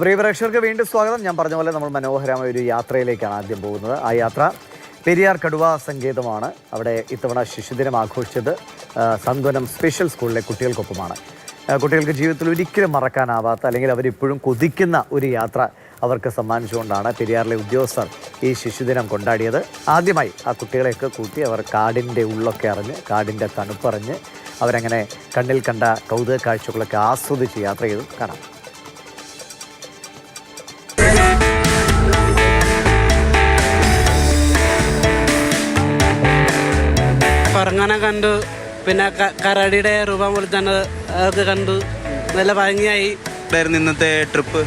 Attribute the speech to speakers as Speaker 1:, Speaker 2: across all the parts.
Speaker 1: പ്രിയ പ്രേക്ഷകർക്ക് വീണ്ടും സ്വാഗതം. ഞാൻ പറഞ്ഞ പോലെ നമ്മൾ മനോഹരമായ ഒരു യാത്രയിലേക്കാണ് ആദ്യം പോകുന്നത്. ആ യാത്ര പെരിയാർ കടുവ സങ്കേതമാണ് അവിടെ ഇത്തവണ ശിശുദിനം ആഘോഷിച്ചത് സന്ത്വനം സ്പെഷ്യൽ സ്കൂളിലെ കുട്ടികൾക്കൊപ്പമാണ്. കുട്ടികൾക്ക് ജീവിതത്തിൽ ഒരിക്കലും മറക്കാനാവാത്ത അല്ലെങ്കിൽ അവരിപ്പോഴും കൊതിക്കുന്ന ഒരു യാത്ര അവർക്ക് സമ്മാനിച്ചുകൊണ്ടാണ് പെരിയാറിലെ ഉദ്യോഗസ്ഥർ ഈ ശിശുദിനം കൊണ്ടാടിയത്. ആദ്യമായി ആ കുട്ടികളെയൊക്കെ കൂട്ടി അവർ കാടിന്റെ ഉള്ളൊക്കെ അറിഞ്ഞ് കാടിന്റെ തണുപ്പറിഞ്ഞ് അവരങ്ങനെ കണ്ണിൽ കണ്ട കൗതുക കാഴ്ചകളൊക്കെ ആസ്വദിച്ച് യാത്ര ചെയ്തു. കാണാം.
Speaker 2: കുറങ്ങനെ കണ്ടു. പിന്നെ കരടിയുടെ രൂപം കൊടുത്തത് അതൊക്കെ കണ്ടു. നല്ല ഭംഗിയായി.
Speaker 3: ഇന്നത്തെ ട്രിപ്പ്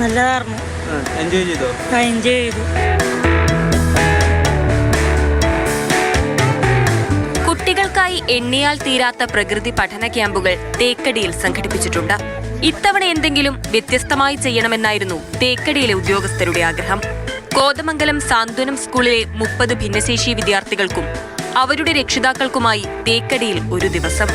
Speaker 4: നല്ലതായിരുന്നു.
Speaker 3: എൻജോയ് ചെയ്തോ?
Speaker 4: എൻജോയ് ചെയ്തു.
Speaker 5: കുട്ടികൾക്കായി എണ്ണിയാൽ തീരാത്ത പ്രകൃതി പഠന ക്യാമ്പുകൾ തേക്കടിയിൽ സംഘടിപ്പിച്ചിട്ടുണ്ട്. ഇത്തവണ എന്തെങ്കിലും വ്യത്യസ്തമായി ചെയ്യണമെന്നായിരുന്നു തേക്കടിയിലെ ഉദ്യോഗസ്ഥരുടെ ആഗ്രഹം. കോതമംഗലം സാന്ത്വനം സ്കൂളിലെ മുപ്പത് ഭിന്നശേഷി വിദ്യാർത്ഥികൾക്കും അവരുടെ രക്ഷിതാക്കൾക്കുമായി തേക്കടിയിൽ ഒരു ദിവസം.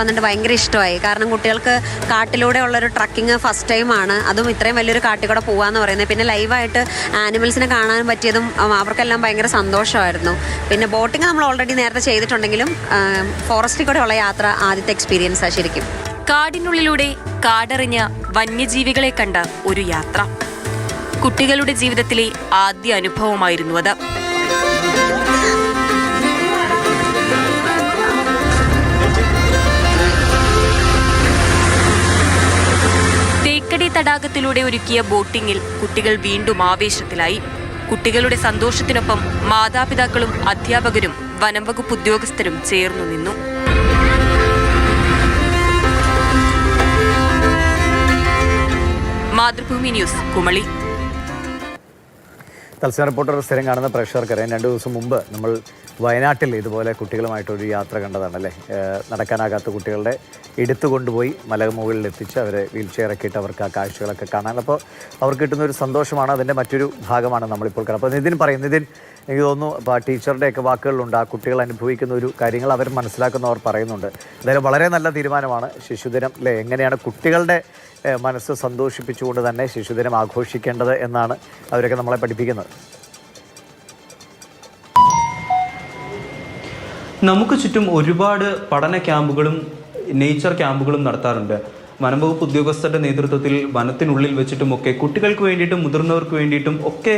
Speaker 6: വന്നിട്ട് ഭയങ്കര ഇഷ്ടമായി. കാരണം കുട്ടികൾക്ക് കാട്ടിലൂടെ ഉള്ളൊരു ട്രക്കിംഗ് ഫസ്റ്റ് ടൈമാണ് അതും ഇത്രയും വലിയൊരു കാട്ടിൽ കൂടെ പോകാന്ന് പറയുന്നത്. പിന്നെ ലൈവായിട്ട് ആനിമൽസിനെ കാണാൻ പറ്റിയതും അവർക്കെല്ലാം ഭയങ്കര സന്തോഷമായിരുന്നു. പിന്നെ ബോട്ടിങ് നമ്മൾ ഓൾറെഡി നേരത്തെ ചെയ്തിട്ടുണ്ടെങ്കിലും ഫോറസ്റ്റിൽ കൂടെ ഉള്ള യാത്ര ആദ്യത്തെ എക്സ്പീരിയൻസാണ് ശരിക്കും.
Speaker 5: കാടിനുള്ളിലൂടെ കാടറിഞ്ഞ വന്യജീവികളെ കണ്ട ഒരു യാത്ര. കുട്ടികളുടെ ജീവിതത്തിലെ ആദ്യ അനുഭവമായിരുന്നു അത്. തേക്കടി തടാകത്തിലൂടെ ഒരുക്കിയ ബോട്ടിങ്ങിൽ കുട്ടികൾ വീണ്ടും ആവേശത്തിലായി. കുട്ടികളുടെ സന്തോഷത്തിനൊപ്പം മാതാപിതാക്കളും അധ്യാപകരും വനംവകുപ്പ് ഉദ്യോഗസ്ഥരും ചേർന്നു നിന്നു. മാതൃഭൂമി ന്യൂസ് കുമളി.
Speaker 1: തത്സമയ റിപ്പോർട്ടർ സ്ഥിരം കാണുന്ന പ്രേക്ഷകർക്കറിയാം. രണ്ട് ദിവസം മുമ്പ് നമ്മൾ വയനാട്ടിൽ ഇതുപോലെ കുട്ടികളുമായിട്ടൊരു യാത്ര കണ്ടതാണല്ലേ? നടക്കാനാകാത്ത കുട്ടികളുടെ എടുത്തു കൊണ്ടുപോയി മലമുകളിൽ എത്തിച്ച് അവരെ വീൽ ചെയറൊക്കെ ഇട്ട് അവർക്ക് ആ കാഴ്ചകളൊക്കെ കാണാൻ. അപ്പോൾ അവർക്ക് കിട്ടുന്ന ഒരു സന്തോഷമാണ്. അതിന്റെ മറ്റൊരു ഭാഗമാണ് നമ്മളിപ്പോൾ കാണുന്നത്. അപ്പോൾ നിതിൻ പറയും നിതിൻ എനിക്ക് തോന്നുന്നു ഇപ്പോൾ ആ ടീച്ചറുടെയൊക്കെ വാക്കുകളിലുണ്ട്. ആ കുട്ടികൾ അനുഭവിക്കുന്ന ഒരു കാര്യങ്ങൾ അവർ മനസ്സിലാക്കുന്നവർ പറയുന്നുണ്ട്. എന്തായാലും വളരെ നല്ല തീരുമാനമാണ് ശിശുദിനം അല്ലേ? എങ്ങനെയാണ് കുട്ടികളുടെ മനസ്സ് സന്തോഷിപ്പിച്ചുകൊണ്ട് തന്നെ ശിശുദിനം ആഘോഷിക്കേണ്ടത് എന്നാണ് അവരൊക്കെ നമ്മളെ പഠിപ്പിക്കുന്നത്.
Speaker 3: നമുക്ക് ചുറ്റും ഒരുപാട് പഠന ക്യാമ്പുകളും നേച്ചർ ക്യാമ്പുകളും നടത്താറുണ്ട്. വനംവകുപ്പ് ഉദ്യോഗസ്ഥരുടെ നേതൃത്വത്തിൽ വനത്തിനുള്ളിൽ വെച്ചിട്ടുമൊക്കെ കുട്ടികൾക്ക് വേണ്ടിയിട്ടും മുതിർന്നവർക്ക് വേണ്ടിയിട്ടും ഒക്കെ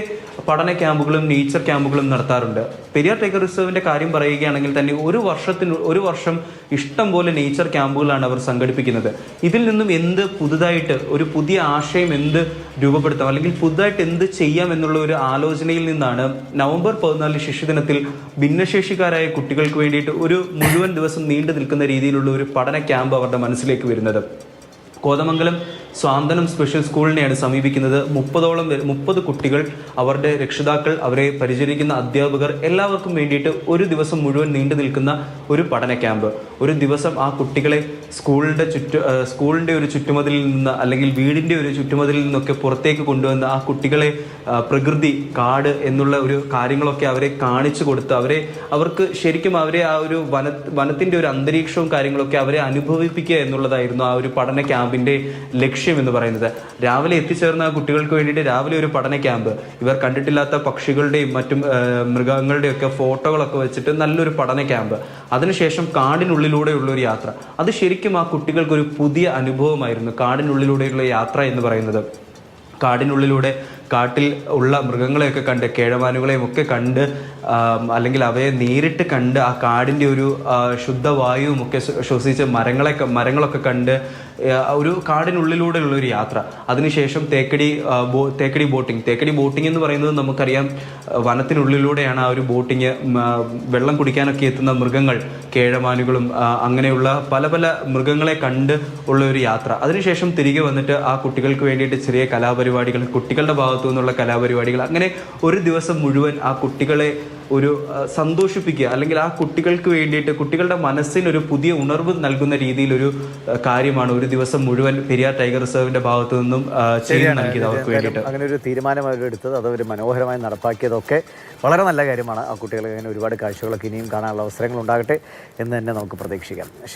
Speaker 3: പഠന ക്യാമ്പുകളും നേച്ചർ ക്യാമ്പുകളും നടത്താറുണ്ട്. പെരിയാർ ടൈഗർ റിസർവിന്റെ കാര്യം പറയുകയാണെങ്കിൽ തന്നെ ഒരു വർഷത്തിന് ഒരു വർഷം ഇഷ്ടം പോലെ നേച്ചർ ക്യാമ്പുകളാണ് അവർ സംഘടിപ്പിക്കുന്നത്. ഇതിൽ നിന്നും എന്ത് പുതുതായിട്ട് ഒരു പുതിയ ആശയം എന്ത് രൂപപ്പെടുത്താം? അല്ലെങ്കിൽ പുതുതായിട്ട് എന്ത് ചെയ്യാം എന്നുള്ള ഒരു ആലോചനയിൽ നിന്നാണ് നവംബർ പതിനാല് ശിശുദിനത്തിൽ ഭിന്നശേഷിക്കാരായ കുട്ടികൾക്ക് വേണ്ടിയിട്ട് ഒരു മുഴുവൻ ദിവസം നീണ്ടു നിൽക്കുന്ന രീതിയിലുള്ള ഒരു പഠന ക്യാമ്പ് അവരുടെ മനസ്സിലേക്ക് വരുന്നത്. കോതമംഗലം സ്വാന്തനം സ്പെഷ്യൽ സ്കൂളിനെയാണ് സമീപിക്കുന്നത്. മുപ്പതോളം മുപ്പത് കുട്ടികൾ അവരുടെ രക്ഷിതാക്കൾ അവരെ പരിചരിക്കുന്ന അധ്യാപകർ എല്ലാവർക്കും വേണ്ടിയിട്ട് ഒരു ദിവസം മുഴുവൻ നീണ്ടു നിൽക്കുന്ന ഒരു പഠന ക്യാമ്പ്. ഒരു ദിവസം ആ കുട്ടികളെ സ്കൂളിന്റെ ചുറ്റു സ്കൂളിന്റെ ഒരു ചുറ്റുമതിലിൽ നിന്ന് അല്ലെങ്കിൽ വീടിന്റെ ഒരു ചുറ്റുമതിലിൽ നിന്നൊക്കെ പുറത്തേക്ക് കൊണ്ടുവന്ന് ആ കുട്ടികളെ പ്രകൃതി കാട് എന്നുള്ള ഒരു കാര്യങ്ങളൊക്കെ അവരെ കാണിച്ചു കൊടുത്ത് അവരെ അവർക്ക് ശരിക്കും അവരെ ആ ഒരു വന വനത്തിന്റെ ഒരു അന്തരീക്ഷവും കാര്യങ്ങളൊക്കെ അവരെ അനുഭവിപ്പിക്കുക എന്നുള്ളതായിരുന്നു ആ ഒരു പഠന ക്യാമ്പിന്റെ ലക്ഷ്യം. എന്ന് പറയുന്നത്. രാവിലെ എത്തിച്ചേർന്ന കുട്ടികൾക്ക് വേണ്ടിയിട്ട് രാവിലെ ഒരു പഠന ക്യാമ്പ്. ഇവർ കണ്ടിട്ടില്ലാത്ത പക്ഷികളുടെയും മറ്റും മൃഗങ്ങളുടെയൊക്കെ ഫോട്ടോകളൊക്കെ വെച്ചിട്ട് നല്ലൊരു പഠന ക്യാമ്പ്. അതിനുശേഷം കാടിനുള്ളിലൂടെയുള്ള ഒരു യാത്ര. അത് ശരിക്കും ആ കുട്ടികൾക്ക് ഒരു പുതിയ അനുഭവമായിരുന്നു. കാടിനുള്ളിലൂടെയുള്ള യാത്ര എന്ന് പറയുന്നത്. കാടിനുള്ളിലൂടെ കാട്ടിൽ ഉള്ള മൃഗങ്ങളെയൊക്കെ കണ്ട് കേഴമാനുകളെയും ഒക്കെ കണ്ട് അല്ലെങ്കിൽ അവയെ നേരിട്ട് കണ്ട് ആ കാടിന്റെ ഒരു ശുദ്ധവായുവും ഒക്കെ ശ്വസിച്ച് മരങ്ങളെ മരങ്ങളൊക്കെ കണ്ട് ഒരു കാടിനുള്ളിലൂടെയുള്ള ഒരു യാത്ര. അതിനുശേഷം തേക്കടി തേക്കടി ബോട്ടിംഗ്. തേക്കടി ബോട്ടിംഗ് എന്ന് പറയുന്നത് നമുക്കറിയാം വനത്തിനുള്ളിലൂടെയാണ് ആ ഒരു ബോട്ടിങ് വെള്ളം കുടിക്കാനൊക്കെ എത്തുന്ന മൃഗങ്ങൾ കേഴമാനുകളും അങ്ങനെയുള്ള പല പല മൃഗങ്ങളെ കണ്ട് ഉള്ള ഒരു യാത്ര. അതിനുശേഷം തിരികെ വന്നിട്ട് ആ കുട്ടികൾക്ക് വേണ്ടിയിട്ട് ചെറിയ കലാപരിപാടികൾ കുട്ടികളുടെ ഭാഗത്തു നിന്നുള്ള കലാപരിപാടികൾ അങ്ങനെ ഒരു ദിവസം മുഴുവൻ ആ കുട്ടികളെ ഒരു സന്തോഷിപ്പിക്കുക. അല്ലെങ്കിൽ ആ കുട്ടികൾക്ക് വേണ്ടിയിട്ട് കുട്ടികളുടെ മനസ്സിന് ഒരു പുതിയ ഉണർവ് നൽകുന്ന രീതിയിലൊരു കാര്യമാണ് ഒരു ദിവസം മുഴുവൻ പെരിയാർ ടൈഗർ റിസർവിന്റെ ഭാഗത്തു നിന്നും
Speaker 1: ചെയ്യാൻ
Speaker 3: നൽകിയത് അവർക്ക് വേണ്ടിയിട്ട്.
Speaker 1: അങ്ങനെ ഒരു തീരുമാനം അവരെടുത്തത് അത് അവർ മനോഹരമായി നടപ്പാക്കിയതൊക്കെ വളരെ നല്ല കാര്യമാണ്. ആ കുട്ടികൾക്ക് അങ്ങനെ ഒരുപാട് കാഴ്ചകളൊക്കെ ഇനിയും കാണാനുള്ള അവസരങ്ങൾ ഉണ്ടാകട്ടെ എന്ന് തന്നെ നമുക്ക് പ്രതീക്ഷിക്കാം.